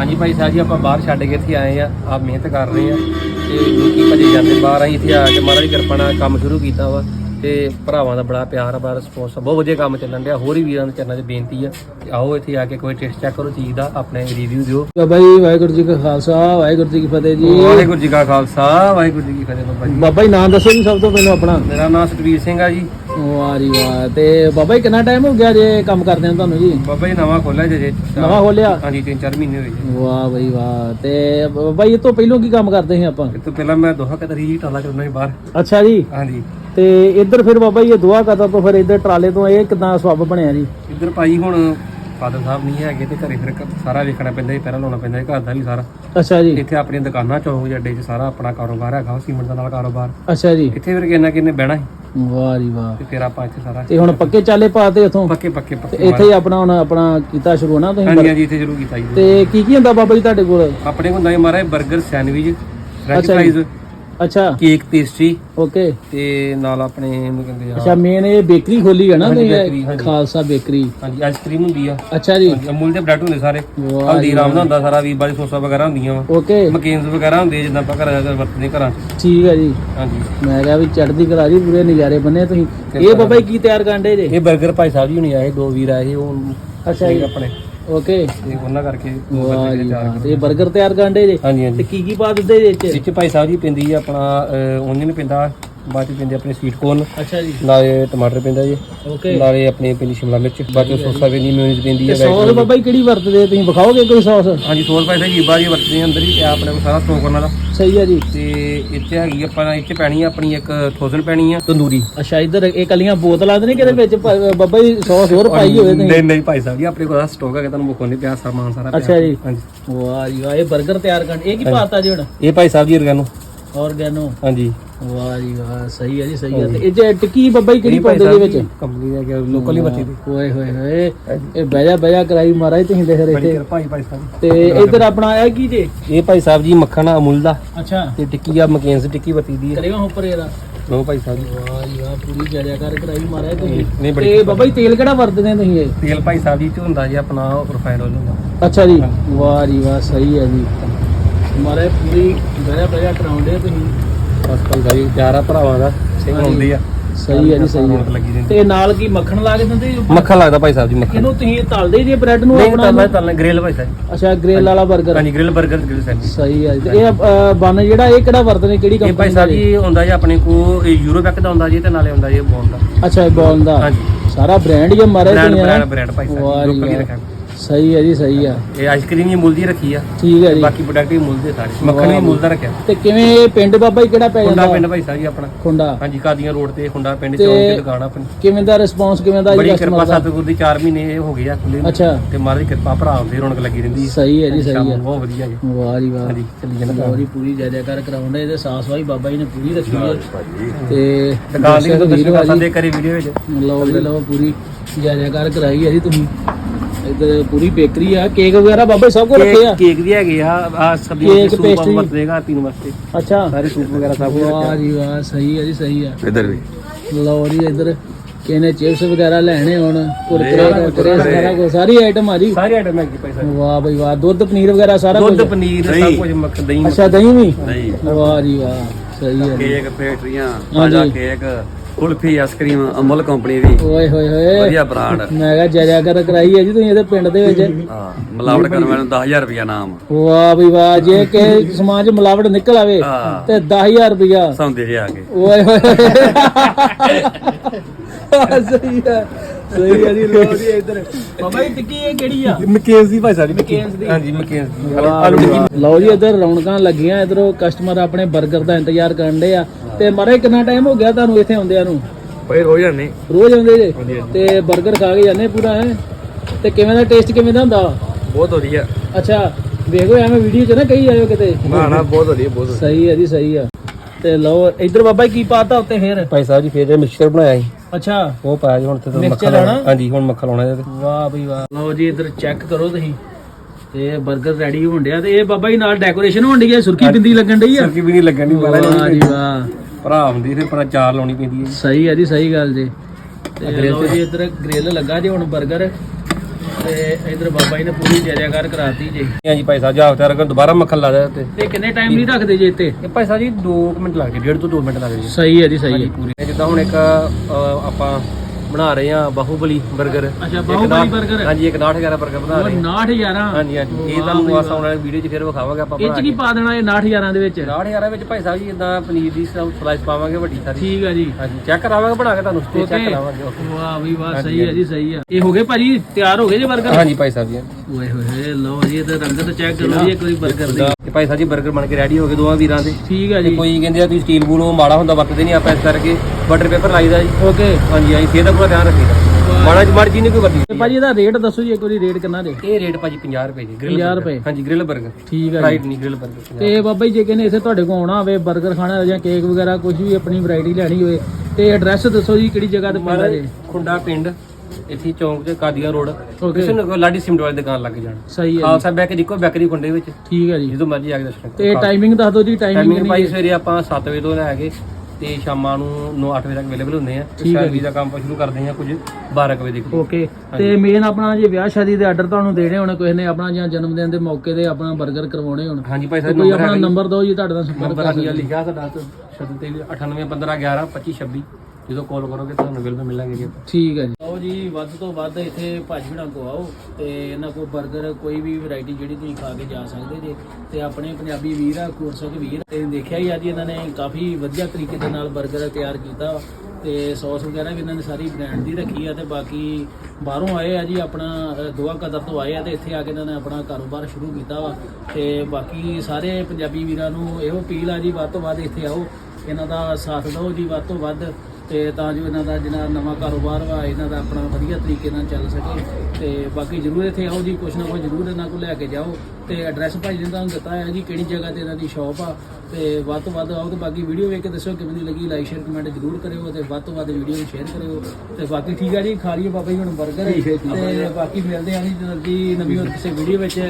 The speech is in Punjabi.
ਹਾਂਜੀ ਭਾਈ ਸਾਹਿਬ ਜੀ ਆਪਾਂ ਬਾਹਰ ਛੱਡ ਕੇ ਇੱਥੇ ਆਏ ਆ ਆਪ ਮਿਹਨਤ ਕਰ ਰਹੇ ਆ ਤੇ ਲੋਕੀ ਭੱਜੇ ਜਾਂਦੇ ਬਾਹਰ ਅਸੀਂ ਇੱਥੇ ਆ ਕੇ ਮਹਾਰਾਜ ਦੀ ਕਿਰਪਾ ਨਾਲ ਕੰਮ ਸ਼ੁਰੂ ਕੀਤਾ ਵਾ ਤੇ ਭਰਾਵਾਂ ਦਾ ਬੜਾ ਪਿਆਰ ਆ ਬੜਾ ਰਿਸਪੌਂਸ ਬਹੁਤ ਵਧੀਆ ਕੰਮ ਚੱਲਣ ਡਿਆ ਹੋਰ ਵੀ ਵੀਰਾਂ ਦੇ ਚਰਨਾਂ 'ਚ ਬੇਨਤੀ ਆ ਕਿ ਆਓ ਇੱਥੇ ਆ ਕੇ ਕੋਈ ਟੈਸਟ ਚੈੱਕ ਕਰੋ ਚੀਜ਼ ਦਾ ਆਪਣੇ ਰਿਵਿਊ ਦਿਓ। ਬਾਬਾ ਜੀ ਵਾਹਿਗੁਰੂ ਜੀ ਕਾ ਖਾਲਸਾ ਵਾਹਿਗੁਰੂ ਜੀ ਕੀ ਫਤਿਹ ਜੀ। ਵਾਹਿਗੁਰੂ ਜੀ ਕਾ ਖਾਲਸਾ ਵਾਹਿਗੁਰੂ ਜੀ ਕੀ ਫਤਿਹ ਬਾਬਾ ਜੀ। ਬਾਬਾ ਜੀ ਨਾਮ ਦੱਸੋ ਜੀ ਸਭ ਤੋਂ ਪਹਿਲਾਂ ਆਪਣਾ। ਮੇਰਾ ਨਾਮ ਸਤਵੀਰ ਸਿੰਘ ਆ ਜੀ। ਜੀ ਵਾਹ ਤੇ ਬਾਬਾ ਜੀ ਕਿੰਨਾ ਟਾਈਮ ਹੋ ਗਿਆ ਜੇ ਕੰਮ ਕਰਦੇ ਨੂੰ ਤੁਹਾਨੂੰ ਜੀ? ਬਾਬਾ ਜੀ ਨਵਾਂ ਖੋਲਿਆ ਜੇ ਨਵਾਂ ਖੋਲਿਆ? ਹਾਂਜੀ 3-4 ਮਹੀਨੇ ਹੋਏ ਜੀ। ਵਾਹ ਬਈ ਵਾਹ। ਤੇ ਬਾਬਾ ਜੀ ਇਹ ਤੋਂ ਪਹਿਲਾਂ ਕੀ ਕੰਮ ਕਰਦੇ ਸੀ ਆਪਾਂ? ਇਹ ਤੋਂ ਪਹਿਲਾਂ ਮੈਂ ਦੋਹਾ ਕਤਰੀ ਟਾਲਾ ਕਰਨਾ ਸੀ ਬਾਹਰ। ਅੱਛਾ ਜੀ। ਹਾਂਜੀ। ਤੇ ਇੱਧਰ ਫਿਰ ਬਾਬਾ ਜੀ ਇਹ ਦੁਆ ਕਦਰ ਤੋਂ ਫਿਰ ਇੱਧਰ ਟਰਾਲੇ ਤੋਂ ਇਹ ਕਿਦਾਂ ਸਬੱਬ ਬਣਿਆ ਜੀ? ਇੱਧਰ ਭਾਈ ਹੁਣ ਫਾਦਰ ਸਾਹਿਬ ਨਹੀਂ ਹੈਗੇ ਤੇ ਘਰੇ ਫਿਰ ਕ- ਸਾਰਾ ਵੇਖਣਾ ਪੈਂਦਾ ਜੀ ਪਹਿਲਾਂ ਲਾਉਣਾ ਪੈਂਦਾ ਜੀ ਘਰ ਦਾ ਵੀ ਸਾਰਾ। ਅੱਛਾ ਜੀ। ਇੱਥੇ ਆਪਣੀਆਂ ਦੁਕਾਨਾਂ ਚੌਂਕ ਜੱਡੇ 'ਚ ਸਾਰਾ ਆਪਣਾ ਕਾਰੋਬਾਰ ਹੈਗਾ ਸੀਮੈਂਟ ਦਾ ਨਾਲ ਕਾਰੋਬਾਰ। ਅੱਛਾ ਜੀ। ਇੱਥੇ ਫਿਰ ਕਿੰਨਾ ਕਿੰਨੇ ਬਹਿਣਾ ਸੀ। ਵਾਹ ਜੀ ਵਾਹ। ਤੇ ਫਿਰ ਆਪਾਂ ਇੱਥੇ ਸਾਰਾ ਤੇ ਹੁਣ ਪੱਕੇ ਚਾਲੇ ਪਾਤੇ ਉਥੋਂ ਪੱਕੇ ਪੱਕੇ ਤੇ ਪੱਕੇ ਇੱਥੇ ਹੀ ਆਪਣਾ ਹੁਣ ਆਪਣਾ ਕੀਤਾ ਸ਼ੁਰੂ ਨਾ ਤੁਸੀਂ? ਹਾਂਜੀ ਹਾਂਜੀ ਇੱਥੇ ਜ਼ਰੂਰ ਕੀਤਾ ਜੀ। ਤੇ ਕੀ ਕੀ ਹੁੰਦਾ ਬਾਬਾ ਜੀ ਤੁਹਾਡੇ ਕੋਲ? ਆਪਣੇ ਕੋਲ ਹੁੰਦਾ ਜੀ ਮਾਰਾ 버ਗਰ ਸੈਂਡਵਿਚ ਫ੍ਰੈਂਚ ਅੱਛਾ ਜੀ। ਫ੍ਰਾਈਜ਼। ਅੱਛਾ। Cake pastry. ਓਕੇ। ਤੇ ਨਾਲ ਆਪਣੇ ਇਹਨੂੰ ਕਹਿੰਦੇ ਆ ਅੱਛਾ ਮੇਨ ਇਹ ਬੇਕਰੀ ਖੋਲੀ ਹੈ ਨਾ ਹਾਂਜੀ, ਤੁਸੀਂ। ਖਾਲਸਾ ਬੇਕਰੀ ਹਾਂਜੀ ਆਈਸਕ੍ਰੀਮ ਹੁੰਦੀ ਆ। ਅੱਛਾ ਜੀ। ਅਮੂਲ ਦੇ ਬ੍ਰੈਡ ਹੁੰਦੇ ਸਾਰੇ। ਵਾਹ ਹਲਦੀ ਰਾਮ ਦਾ ਹੁੰਦਾ ਸਾਰਾ ਵੀ ਬਾਰੀ ਸੋਸਾ ਵਗੈਰਾ ਹੁੰਦੀਆਂ ਵਾ। ਓਕੇ। ਮਕੇਨਸ ਵਗੈਰਾ ਹੁੰਦੇ ਜਿੱਦਾਂ ਆਪਾਂ ਘਰਾਂ 'ਚ ਵਰਤਦੇ ਘਰਾਂ 'ਚ। ਠੀਕ ਹੈ ਜੀ। ਹਾਂਜੀ। ਮੈਂ ਕਿਹਾ ਵੀ ਚੜ੍ਹਦੀ ਕਲਾ ਜੀ ਪੂਰੇ ਨਜ਼ਾਰੇ ਬੰਨੇ ਤੁਸੀਂ। ਇਹ ਬਾਬਾ ਜੀ ਕੀ ਤਿਆਰ ਕਰਦੇ ਜੇ? ਇਹ 버ਗਰ ਭਾਈ ਸਾਹਿਬ ਜੀ ਹੁਣੀ ਆਏ ਦੋ ਵੀਰ ਆਏ ਉਹ ਅੱਛਾ ਜੀ। ਆਪਣੇ ਓਕੇ ਤੇ ਉਹਨਾਂ ਕਰਕੇ ਦੋ ਵਾਹ burger ਜੀ ਤਿਆਰ ਵਾਹ ਤੇ 버ਗਰ ਤਿਆਰ ਕਰਦੇ ਜੇ? ਹਾਂਜੀ ਤੇ ਹਾਂਜੀ ਕੀ ਕੀ ਪਾ ਦਿੰਦੇ ਜੇ ਇਹ ਚ ਵਿੱਚ ਭਾਈ ਸਾਹਿਬ ਜੀ ਪੈਂਦੀ ਆ ਆਪਣਾ ਓਨੀਅਨ ਪੈਂਦਾ। ਬਾਅਦ ਚ ਪੈਂਦੇ ਆਪਣੇ ਸਵੀਟ ਕੋਰਨ ਅੱਛਾ ਜੀ। ਨਾਲੇ ਟਮਾਟਰ ਪੈਂਦਾ ਜੀ। ਓਕੇ ਨਾਲੇ ਆਪਣੀ ਪੈਂਦੀ ਸ਼ਿਮਲਾ ਮਿਰਚ ਬਾਅਦ ਚ ਸੋਸਾ ਪੈਂਦੀ ਮਿਊਨਿਸ ਪੈਂਦੀ ਤੇ ਆ ਸੌਸ ਬਾਬਾ ਜੀ ਕਿਹੜੀ ਵਰਤਦੇ ਤੁਸੀਂ ਵਿਖਾਓਗੇ ਕੋਈ ਸੌਸ? ਹਾਂਜੀ ਸੌਸ ਭਾਈ ਸਾਹਿਬ ਜੀ ਬਾਅਦ ਵਰਤਦੇ ਆ ਅੰਦਰ ਹੀ ਪਿਆ ਆਪਣੇ ਕੋਲ ਸਾਰਾ ਸਟੋਕ ਉਹਨਾਂ ਦਾ। ਸਹੀ ਹੈ ਜੀ। ਤੇ ਇੱਥੇ ਹੈਗੀ ਆਪਾਂ ਇੱਥੇ ਪੈਣੀ ਆ ਆਪਣੀ ਇੱਕ ਥੋਸਨ ਪੈਣੀ ਆ ਤੰਦੂਰੀ। ਅੱਛਾ ਇੱਧਰ ਇਹ ਕਲੀਆਂ ਬੋਤਲਾਂ ਤੇ ਨਹੀਂ ਕਿਤੇ ਵਿੱਚ ਪ- ਬਾਬਾ ਜੀ ਸੌਸ ਹੋਰ ਪਾਈ ਹੋਵੇ ਤੁਸੀਂ? ਨਹੀਂ ਨਹੀਂ ਭਾਈ ਸਾਹਿਬ ਜੀ ਆਪਣੇ ਕੋਲ ਸਟੋਕ ਹੈਗਾ ਤੁਹਾਨੂੰ ਮੁੱਕੋ ਨਹੀਂ ਪਿਆ ਸਮਾਨ ਸਾਰਾ ਪਿਆ। ਅੱਛਾ ਜੀ। ਹਾਂਜੀ। ਵਾਹ ਜੀ ਵਾਹ ਇਹ 버ਗਰ ਤਿਆਰ ਕਰਨ ਇਹ ਕੀ ਪਾਤਾ ਜੀ ਹੁਣ? ਇਹ ਭਾਈ ਸਾਹਿਬ ਜੀ ਰਗਾਨੋ ਆਰਗੈਨੋ ਹਾਂਜੀ। ਵਾਹ ਜੀ ਵਾਹ ਸਹੀ ਹੈ ਜੀ ਸਹੀ ਹੈ। ਤੇ ਇਹ ਜੇ ਟਿੱਕੀ ਬਾਬਾ ਜੀ ਕਿਹੜੀ ਪਾਉਂਦੇ ਦੇ ਵਿੱਚ? ਕੰਪਨੀ ਦਾ ਲੋਕਲ ਹੀ ਬੱਚੀ ਦੀ। ਓਏ ਹੋਏ ਹੋਏ ਇਹ ਬਹਿਜਾ ਬਹਿਜਾ ਕਰਾਈ ਮਹਾਰਾਜ ਤੁਸੀਂ ਦੇਖ ਰਹੇ ਬੜੀ ਇੱਥੇ ਕਿਰਪਾ ਜੀ ਭਾਈ ਸਾਹਿਬ ਤੇ ਇੱਧਰ ਆਪਣਾ ਇਹ ਕੀ ਜੇ? ਇਹ ਭਾਈ ਸਾਹਿਬ ਜੀ ਮੱਖਣ ਅਮੁੱਲ ਦਾ। ਅੱਛਾ। ਤੇ ਟਿੱਕੀ ਆ ਮਕੇਨਸ ਟਿੱਕੀ ਵਰਤੀ ਦੀ ਹੈ ਕਰੇਗਾ ਉੱਪਰ ਇਹਦਾ ਲੋ ਭਾਈ ਸਾਹਿਬ ਜੀ। ਵਾਹ ਜੀ ਵਾਹ ਪੂਰੀ ਜੜਿਆ ਕਰ ਕਰਾਈ ਮਹਾਰਾਜ ਤੁਸੀਂ। ਨਹੀਂ ਬੜੀ ਤੇ ਬਾਬਾ ਜੀ ਤੇਲ ਕਿਹੜਾ ਵਰਤਦੇ ਤੁਸੀਂ ਇਹ? ਤੇਲ ਭਾਈ ਸਾਹਿਬ ਜੀ ਚ ਹੁੰਦਾ ਜੀ ਆਪਣਾ ਰਿਫਾਈਨਡ ਆਇਲ ਹੁੰਦਾ। ਅੱਛਾ ਜੀ। ਵਾਹ ਜੀ ਵਾਹ ਸਹੀ ਹੈ ਜੀ। ਮਹਾਰਾਜ ਪੂਰੀ ਬਹਿਜਾ ਬਹਿਜਾ ਕਰਾਉਂਦੇ ਤੁਸੀਂ। ਬਸ ਪੰਗਾ ਜੀ ਯਾਰਾ ਭਰਾਵਾਂ ਦਾ। ਸਿੰਘ ਹੁੰਦੀ ਆ। ਸਹੀ ਹੈ ਜੀ ਸਹੀ ਤੇ ਨਾਲ ਕੀ ਮੱਖਣ ਲਾ ਕੇ ਦਿੰਦੇ ਜੀ? ਮੱਖਣ ਲੱਗਦਾ ਭਾਈ ਸਾਹਿਬ ਜੀ ਮੱਖਣ। ਇਹਨੂੰ ਤੁਸੀਂ ਤਲਦੇ ਜੇ ਬ੍ਰੈਡ ਨੂੰ ਨਹੀਂ ਤਾਂ ਗ੍ਰਿਲ ਭਾਈ ਸਾਹਿਬ। ਅੱਛਾ ਗ੍ਰਿਲ ਵਾਲਾ 버ਗਰ ਹਾਂਜੀ ਗ੍ਰਿਲ 버ਗਰ ਗ੍ਰਿਲ ਸਹੀ ਹੈ ਜੀ। ਇਹ ਬਨ ਜਿਹੜਾ ਇਹ ਕਿਹੜਾ ਵਰਤਨੇ ਕਿਹੜੀ ਇਹ ਭਾਈ ਦਾ ਸਾਹਿਬ ਜੀ? ਹੁੰਦਾ ਜੀ ਆਪਣੇ ਕੋ ਯੂਰੋਬੈਕ ਦਾ ਹੁੰਦਾ ਜੀ ਤੇ ਨਾਲੇ ਹੁੰਦਾ ਜੀ ਬੋਨ ਦਾ। ਅੱਛਾ ਇਹ ਬੋਨ ਦਾ। ਹਾਂਜੀ। ਸਾਰਾ ਬ੍ਰਾਂਡ ਹੀ ਮਾਰੇ brand brand brand Bhai Sahib ji local ਹੀ ਵਾਹ। ਸਹੀ ਹੈ ਜੀ ਸਹੀ ਆ ਇਹ ਆਈਸਕ੍ਰੀਮ ਵੀ ਮੁੱਲ ਦੀ ਰੱਖੀ ਆ। ਠੀਕ ਹੈ ਜੀ। ਬਾਕੀ ਪ੍ਰੋਡਕਟ ਵੀ ਮੁੱਲ ਦੇ ਸਾਰੇ। ਮੱਖਣ ਵੀ ਮੁੱਲ ਦਾ ਰੱਖਿਆ। ਤੇ ਕਿਵੇਂ ਇਹ ਪਿੰਡ ਬਾਬਾ ਜੀ ਕਿਹੜਾ ਪੈ ਖੁੰਡਾ ਜਾਂਦਾ ਪਿੰਡ ਭਾਈ ਸਾਹਿਬ ਜੀ ਆਪਣਾ। ਖੁੰਡਾ। ਹਾਂਜੀ ਕਾਦੀਆਂ ਰੋਡ ਤੇ ਖੁੰਡਾ ਪਿੰਡ ਚੌਂਕ ਤੇ ਦੁਕਾਨ ਆਪਣੀ। ਕਿਵੇਂ ਦਾ ਰਿਸਪੌਂਸ ਕਿਵੇਂ ਦਾ ਜੀ ਬੜੀ ਕਿਰਪਾ ਸਤਿਗੁਰ ਦੀ 4 ਮਹੀਨੇ ਹੋ ਗਏ ਆ ਖੁੱਲੇ ਅੱਛਾ। ਤੇ ਮਹਾਰਾਜ ਦੀ ਕਿਰਪਾ ਭਰਾ ਹੁੰਦੇ ਰੌਣਕ ਲੱਗੀ ਰਹਿੰਦੀ ਸਹੀ ਹੈ ਜੀ ਸਹੀ ਹੈ। ਬਹੁਤ ਵਧੀਆ ਜੀ। ਵਾਹ ਜੀ ਵਾਹ। ਹਾਂਜੀ ਚੱਲੀ ਜਾਂਦਾ ਜੀ ਪੂਰੀ ਜੈ ਜੈਕਾਰ ਕਰਾਉਂਦੇ ਇਹਦੇ ਸਾਫ਼ ਸਫ਼ਾਈ ਬਾਬਾ ਜੀ ਨੇ ਪੂਰੀ ਰੱਖੀ ਹੈ। ਤੇ ਦੁਕਾਨ ਦੀ ਦਰਸ਼ਕ ਤਾਂ ਵੀਰ ਦਰਸ਼ਨ ਭਾਜੀ, ਕਰਦੇ ਕਰੀ ਵੀਡੀਓ ਵਿੱਚ। ਲਓ ਜੀ ਲਓ ਪੂਰੀ ਜੈ ਜੈਕਾਰ ਕਰਾਈ ਹੈ ਜੀ ਤੁਸੀਂ। ਇੱਧਰ ਪੂਰੀ ਬੇਕਰੀ ਆ। ਕੇਕ ਵਗੈਰਾ ਬਾਬਾ ਜੀ ਸਭ ਕੁਝ ਰੱਖੇ ਆ? ਕੇਕ ਵੀ ਹੈਗੇ ਆ ਆ ਸਬਜ਼ੀਆਂ ਕੇਕ, ਸੂਪ pastry। ਵਰਤੇਗਾ ਪੀਣ ਵਾਸਤੇ। ਅੱਛਾ। ਸਾਰੇ ਸੂਪ ਵਗੈਰਾ ਸਭ ਕੁਝ ਵਾਹ ਜੀ ਵਾਹ ਸਹੀ ਹੈ ਜੀ ਸਹੀ ਆ। ਇਧਰ ਵੀ। ਲਓ ਜੀ ਇੱਧਰ ਕਿਨੇ ਚਿਪਸ ਵਗੈਰਾ ਲੈਣੇ ਹੁਣ? ਕੁਰਕਰੇ ਕੁਰਕਰੇ ਸਾਰਾ ਕੁਝ ਸਾਰੀ ਆਈਟਮ ਆ ਜੀ? ਸਾਰੇ ਆਈਟਮ ਹੈਗੇ ਪੈਸਾ ਵਾਹ ਬਈ ਵਾਹ ਦੁੱਧ ਪਨੀਰ ਵਗੈਰਾ ਸਾਰਾ ਕੁਝ ਦੁੱਧ ਪਨੀਰ ਸਭ ਕੁਝ ਮੱਖਣ ਦਹੀਂ। ਅੱਛਾ ਦਹੀਂ ਵੀ? ਨਹੀਂ ਵਾਹ ਜੀ ਵਾਹ ਸਹੀ ਹੈ ਜੀ। ਕੇਕ ਹਾਂਜੀ। ਤਾਜ਼ਾ cake kulfi ice cream Amul company ਦੀ। ਓਏ ਹੋਏ ਹੋਏ। ਵਧੀਆ ਬ੍ਰਾਂਡ ਮੈਂ ਕਿਹਾ ਜਰਿਆ ਕਰ ਕਰਾਈ ਹੈ ਜੀ ਤੁਸੀਂ ਇਹਦੇ ਪਿੰਡ ਦੇ ਵਿੱਚ। ਹਾਂ ਮਿਲਾਵਟ ਕਰਨ ਵਾਲੇ ਨੂੰ 10000 ਰੁਪਇਆ ਨਾਮ। ਵਾਹ ਬਈ ਵਾਹ ਜੇ ਕਿ ਸਮਾਜ ਮਿਲਾਵਟ ਨਿਕਲ ਆਵੇ ਤੇ 10000 ਰੁਪਇਆ ਸੌਂਦੇ ਜੇ ਆ ਕੇ। ਓਏ ਹੋਏ। ਸਹੀ ਹੈ। ਸਹੀ ਹੈ ਜੀ ਲੋ ਜੀ ਇੱਧਰ। ਬਾਬਾ ਜੀ ਟਿੱਕੀ ਇਹ ਕਿਹੜੀ ਆ? ਮਕੇਨਸ ਦੀ ਭਾਈ ਸਾਹਿਬ ਮਕੇਨਸ ਦੀ। ਹਾਂਜੀ ਮਕੇਨਸ ਦੀ। ਵਾਹ ਬਈ ਵਾਹ। ਲਓ ਜੀ ਇੱਧਰ ਰੌਣਕਾਂ ਲੱਗੀਆਂ। ਇਧਰੋਂ ਕਸਟਮਰ ਆਪਣੇ 버ਗਰ ਦਾ ਇੰਤਜ਼ਾਰ ਕਰਨ ਦੇ ਆ। ਤੇ ਮਾਰੇ ਕਿੰਨਾ ਟਾਈਮ ਹੋ ਗਿਆ ਤੁਹਾਨੂੰ ਇੱਥੇ ਆਉਂਦਿਆਂ ਨੂੰ? ਭਾਈ ਰੋਜ਼ ਜਾਂਦੇ ਰੋਜ਼ ਆਉਂਦੇ ਜੇ? ਤੇ 버ਗਰ ਖਾ ਕੇ ਜਾਂਦੇ ਪੂਰਾ ਹੈ? ਤੇ ਕਿਵੇਂ ਦਾ ਟੇਸਟ ਕਿਵੇਂ ਦਾ ਹੁੰਦਾ? ਬਹੁਤ ਵਧੀਆ। ਅੱਛਾ ਵੇਖੋ ਐਵੇਂ ਵੀਡੀਓ 'ਚ ਨਾ ਕਹੀ ਆਇਓ ਕਿਤੇ। ਨਾ ਨਾ ਬਹੁਤ ਵਧੀਆ ਬਹੁਤ ਸਹੀ ਹੈ ਜੀ ਸਹੀ ਆ। ਤੇ ਲਓ ਇੱਧਰ ਬਾਬਾ ਜੀ ਕੀ ਪਾਤਾ ਉੱਤੇ ਫੇਰ? ਭਾਈ ਸਾਹਿਬ ਜੀ ਫੇਰ ਜਿਹੜਾ ਮਿਕਸਚਰ ਬਣਾਇਆ ਸੀ। ਅੱਛਾ। ਉਹ ਪਾਇਆ ਜੀ ਹੁਣ ਤੇ ਮੱਖਣ ਲਾਉਣਾ? ਹਾਂਜੀ ਹੁਣ ਮੱਖਣ ਲਾਉਣਾ ਇਹਦੇ ਤੇ। ਵਾਹ ਬਈ ਵਾਹ। ਲਓ ਜੀ ਇੱਧਰ ਚੈੱਕ ਕਰੋ ਤੁਸੀਂ। ਤੇ 버ਗਰ ਰੈਡੀ ਹੋਣ ਡਿਆ ਤੇ ਇਹ ਬਾਬਾ ਜੀ ਨਾਲ ਡੈਕੋਰੇਸ਼ਨ ਹੋਣ ਡਈ ਹੈ ਸੁਰਖੀ ਬਿੰਦੀ ਲੱਗਣ ਡਈ ਆ? ਸਰਕੀ ਵੀ ਨਹੀਂ ਲੱਗਣੀ ਮਹਾਰਾਜ ਵਾਹ ਜੀ ਵਾਹ। ਭਰਾ ਹੁੰਦੀ ਫਿਰ ਪਰ ਚਾਰ ਲਾਉਣੀ ਪੈਂਦੀ ਹੈ ਸਹੀ ਹੈ ਜੀ ਸਹੀ ਗੱਲ ਜੀ। ਤੇ ਲਓ ਜੀ ਇੱਧਰ ਗ੍ਰਿਲ ਲੱਗਾ ਜੀ ਹੁਣ 버ਗਰ ਤੇ ਇਧਰ ਬਾਬਾ ਜੀ ਨੇ ਪੂਰੀ ਜੈਜਾਕਾਰ ਕਰਾਤੀ ਜੀ। ਹਾਂਜੀ ਭਾਈ ਸਾਹਿਬ ਜਾਓ ਤਿਆਰ ਕਰਨ ਦੁਬਾਰਾ ਮੱਖਣ ਲਾ ਦੇ ਤੇ ਤੇ ਕਿੰਨੇ ਟਾਈਮ ਨਹੀਂ ਰੱਖਦੇ ਜੇ ਇੱਥੇ? ਇਹ ਭਾਈ ਸਾਹਿਬ ਜੀ 2 ਮਿੰਟ ਲੱਗਦੇ ਡੇਢ ਤੋਂ 2 ਮਿੰਟ ਲੱਗਦੇ ਜੀ। ਸਹੀ ਹੈ ਜੀ ਸਹੀ ਹੈ ਪੂਰੀ। ਜਿੱਦਾਂ ਹੁਣ ਇੱਕ ਅ, ਆਪਾਂ ਬਣਾ ਰਹੇ ਆ ਬਾਹੂਬਲੀ 버ਗਰ ਅੱਛਾ ਬਾਹੂਬਲੀ 버ਗਰ ਹਾਂਜੀ ਇੱਕ 911 ਬਣਾ ਰਹੇ ਆ 911 ਹਾਂਜੀ ਹਾਂਜੀ। ਇਹ ਤੁਹਾਨੂੰ ਆਸ ਆਉਣ ਵਾਲੀ ਵੀਡੀਓ 'ਚ ਫਿਰ ਵਿਖਾਵਾਂਗੇ ਆਪਾਂ ਇਹ 'ਚ ਕੀ ਪਾ ਦੇਣਾ ਇਹ 911 ਦੇ ਵਿੱਚ? 911 ਵਿੱਚ ਭਾਈ ਸਾਹਿਬ ਜੀ ਇਦਾਂ ਪਨੀਰ ਦੀ ਸਲਾਈਸ ਪਾਵਾਂਗੇ ਵੱਡੀ ਸਾਰੀ। ਠੀਕ ਆ ਜੀ। ਹਾਂਜੀ ਚੈੱਕ ਕਰਾਵਾਂਗੇ ਬਣਾ ਕੇ ਤੁਹਾਨੂੰ ਸਟੇ ਚੈੱਕ ਕਰਾਵਾਂਗੇ ਵਾਹ ਵੀ ਵਾਹ ਸਹੀ ਹੈ ਜੀ ਸਹੀ ਹੈ ਇਹ ਹੋ ਗਏ ਭਾਜੀ ਤਿਆਰ ਹੋ ਗਏ ਜੀ 버ਗਰ ਹਾਂਜੀ ਭਾਈ ਸਾਹਿਬ ਜੀ। ਓਏ ਹੋਏ ਲਓ ਜੀ ਇਹਦਾ ਰੰਗਤ ਚੈੱਕ ਕਰੋ ਜੀ ਇੱਕ ਵਾਰੀ ਦੀ। ਤੇ ਭਾਈ ਸਾਹਿਬ ਜੀ 버ਗਰ ਬਣ ਕੇ ਰੈਡੀ ਹੋ ਗਏ ਦੋਵਾਂ ਵੀਰਾਂ ਦੇ। ਠੀਕ ਹੈ ਜੀ। ਕੋਈ ਕਹਿੰਦੇ ਆ ਤੁਸੀਂ ਸਟੀਲ ਬੂਲ ਮਾੜਾ ਹੁੰਦਾ ਵਰਤਦੇ ਨਹੀਂ ਆਪਾਂ ਇਸ ਕਰਕੇ। ਬਟਰ ਪੇਪਰ ਲਾਈਦਾ ਜੀ। ਓਕੇ। ਹਾਂਜੀ ਆਈ ਸਿਹਤ ਪੂਰਾ ਧਿਆਨ ਰੱਖੀਦਾ। ਮਾੜਾ ਜਿਹਾ ਮਰਜ਼ੀ ਨਹੀਂ ਕੋਈ ਵਰਦੀ ਭਾਜੀ ਇਹਦਾ ਰੇਟ ਦੱਸੋ ਜੀ ਇੱਕ ਵਾਰੀ ਰੇਟ ਕਿੰਨਾ ਦੇ? ਇਹ ਰੇਟ ਭਾਜੀ 50 ਰੁਪਏ ਜੀ ਗ੍ਰਿਲ ਰੁਪਏ। ਹਾਂਜੀ ਗ੍ਰਿਲ 버ਗਰ ਠੀਕ ਹੈ ਰਾਈਟ ਨਹੀਂ ਗ੍ਰਿਲ 버ਗਰ ਤੇ ਬਾਬਾ ਜੀ ਜੇ ਕਿਸੇ ਇਥੇ ਤੁਹਾਡੇ ਕੋਲ ਆਉਣਾ ਹੋਵੇ 버ਗਰ ਖਾਣਾ ਜਾਂ ਕੇਕ ਵਗੈਰਾ ਕੁਝ ਵੀ ਆਪਣੀ ਵੈਰਾਈਟੀ ਲੈਣੀ ਹੋਵੇ ਤੇ ਐਡਰੈਸ ਦੱਸੋ ਜੀ ਕਿਹੜੀ ਜਗ੍ਹਾ ਤੇ ਪੈਂਦਾ ਜੀ ਖੁੰਡਾ ਪਿੰਡ ਇੱਥੇ ਚੌਂਕ ਤੇ ਕਾਦੀਆ ਰੋਡ। ਕਿਸੇ ਨੂੰ ਲਾਡੀ ਸਿਮਟ ਵਾਲੀ ਦੁਕਾਨ ਲੱਗ ਜਾਣ। ਸਹੀ ਹੈ ਖਾਲਸਾ ਬੈਕਰੀ ਕੋ ਬੈਕਰੀ ਖੁੰਡੇ ਵਿੱਚ। ਠੀਕ ਹੈ ਜੀ। ਜਦੋਂ ਮਰਜ਼ੀ ਆ ਕੇ ਦਰਸ਼ਨ ਤੇ ਟਾਈਮਿੰਗ ਦੱਸ ਦਿਓ ਜੀ ਟਾਈਮਿੰਗ ਭਾਈ ਸਵੇਰੇ ਆਪਾਂ 7 ਵਜੇ ਤੋਂ ਲੈ ਕੇ ਤੇ ਸ਼ਾਮਾਂ ਨੂੰ 9-8 ਵਜੇ ਤੱਕ ਅਵੇਲੇਬਲ ਹੁੰਦੇ ਆ। ਠੀਕ ਹੈ ਦਾ ਕੰਮ ਆਪਾਂ ਸ਼ੁਰੂ ਕਰਦੇ ਆ ਕੁਝ 12 ਕੁ ਵਜੇ ਤੱਕ ਓਕੇ ਤੇ ਮੇਨ ਆਪਣਾ ਜੇ ਵਿਆਹ ਸ਼ਾਦੀ ਦੇ ਆਰਡਰ ਤੁਹਾਨੂੰ ਦੇਣੇ ਹੋਣ ਕਿਸੇ ਨੇ ਆਪਣਾ ਜਾਂ ਜਨਮ ਦਿਨ ਦੇ ਮੌਕੇ ਤੇ ਆਪਣਾ 버ਗਰ ਕਰਵਾਉਣੇ ਹੋਣ ਹਾਂਜੀ ਭਾਈ ਤੇ ਸਾਹਿਬ ਕੋਈ ਨੰਬਰ ਆਪਣਾ ਹੈ ਨੰਬਰ ਦਿਓ ਜੀ ਤੁਹਾਡੇ ਨਾਲ ਸੰਪਰਕ ਨੰਬਰ ਕਰ ਅਸੀਂ ਸਕਦੇ ਲਿਖਿਆ ਸਾਡਾ ਸ਼ਬਦ ਤੇ 9815112526 ਜਦੋਂ ਕਾਲ ਕਰੋਗੇ ਤੁਹਾਨੂੰ ਅਵੇਲੇਬਲ ਮਿਲਾਂਗੇ ਜੀ। ਠੀਕ ਹੈ ਜੀ। ਜੀ ਵੱਧ ਤੋਂ ਵੱਧ ਇੱਥੇ ਭਾਜੀ ਕੋ ਆਓ ਤੇ ਇਹਨਾਂ ਕੋ 버ਗਰ ਕੋਈ ਵੀ ਵੈਰਾਈਟੀ ਜਿਹੜੀ ਤੁਸੀਂ ਖਾ ਕੇ ਜਾ ਸਕਦੇ ਜੇ। ਤੇ ਆਪਣੇ ਪੰਜਾਬੀ ਵੀਰ ਆ ਕੋਰਸਕ ਵੀਰ। ਤੇ ਦੇਖਿਆ ਹੀ ਅੱਜ ਇਹਨਾਂ ਨੇ ਕਾਫੀ ਵਧੀਆ ਤਰੀਕੇ ਦੇ ਨਾਲ 버ਗਰ ਤਿਆਰ ਕੀਤਾ। ਵਾ ਤੇ ਸੌਸ ਵਗੈਰਾ ਵੀ ਇਹਨਾਂ ਨੇ ਸਾਰੀ ਬ੍ਰਾਂਡ ਦੀ ਰੱਖੀ ਆ ਤੇ ਬਾਕੀ ਬਾਹਰੋਂ ਆਏ ਆ ਜੀ ਆਪਣਾ ਅ, ਦੁਆ ਕਦਰ ਤੋਂ ਆਏ ਆ ਤੇ ਇੱਥੇ ਆ ਕੇ ਇਹਨਾਂ ਨੇ ਆਪਣਾ ਕਾਰੋਬਾਰ ਸ਼ੁਰੂ ਕੀਤਾ ਵਾ। ਤੇ ਬਾਕੀ ਸਾਰੇ ਪੰਜਾਬੀ ਵੀਰਾਂ ਨੂੰ ਇਹੋ ਅਪੀਲ ਆ ਜੀ ਵੱਧ ਤੋਂ ਵੱਧ ਇੱਥੇ ਆਓ। ਇਹਨਾਂ ਦਾ ਸਾਥ ਦਿਓ ਜੀ ਵੱਧ ਤੋਂ ਵੱਧ। ਤੇ ਤਾਂ ਜੋ ਇਹਨਾਂ ਦਾ ਜਿਹੜਾ ਨਵਾਂ ਕਾਰੋਬਾਰ ਵਾ ਇਹਨਾਂ ਦਾ ਆਪਣਾ ਵਧੀਆ ਤਰੀਕੇ ਨਾਲ ਚੱਲ ਸਕੇ। ਤੇ ਬਾਕੀ ਜ਼ਰੂਰ ਇੱਥੇ ਆਓ ਜੀ ਕੁਛ ਨਾ ਕੁਛ ਜ਼ਰੂਰ ਇਹਨਾਂ ਕੋਲ ਲੈ ਕੇ ਜਾਓ। ਤੇ ਐਡਰੈਸ ਭਾਈ ਨੇ ਤੁਹਾਨੂੰ ਦਿੱਤਾ ਹੈ ਜੀ ਕਿਹੜੀ ਜਗ੍ਹਾ ਤੇ ਇਹਨਾਂ ਦੀ ਸ਼ਾਪ ਆ। ਤੇ ਵੱਧ ਤੋਂ ਵੱਧ ਆਓ ਤੇ ਬਾਕੀ ਵੀਡੀਓ ਵੇਖ ਕੇ ਦੱਸੋ ਕਿਵੇਂ ਦੀ ਲੱਗੀ। ਲਾਈਕ ਸ਼ੇਅਰ ਕਮੈਂਟ ਜ਼ਰੂਰ ਕਰਿਓ ਤੇ ਵੱਧ ਤੋਂ ਵੱਧ ਵੀਡੀਓ ਨੂੰ ਸ਼ੇਅਰ ਕਰਿਓ। ਤੇ ਬਾਕੀ ਠੀਕ ਆ ਜੀ ਖਾ ਲਈਏ ਬਾਬਾ ਜੀ ਹੁਣ 버ਗਰ ਤੇ ਬਾਕੀ ਮਿਲਦੇ ਆ ਜੀ ਜਲਦੀ ਨਵੀਂ ਹੋਰ ਕਿਸੇ ਵੀਡੀਓ ਵਿੱਚ।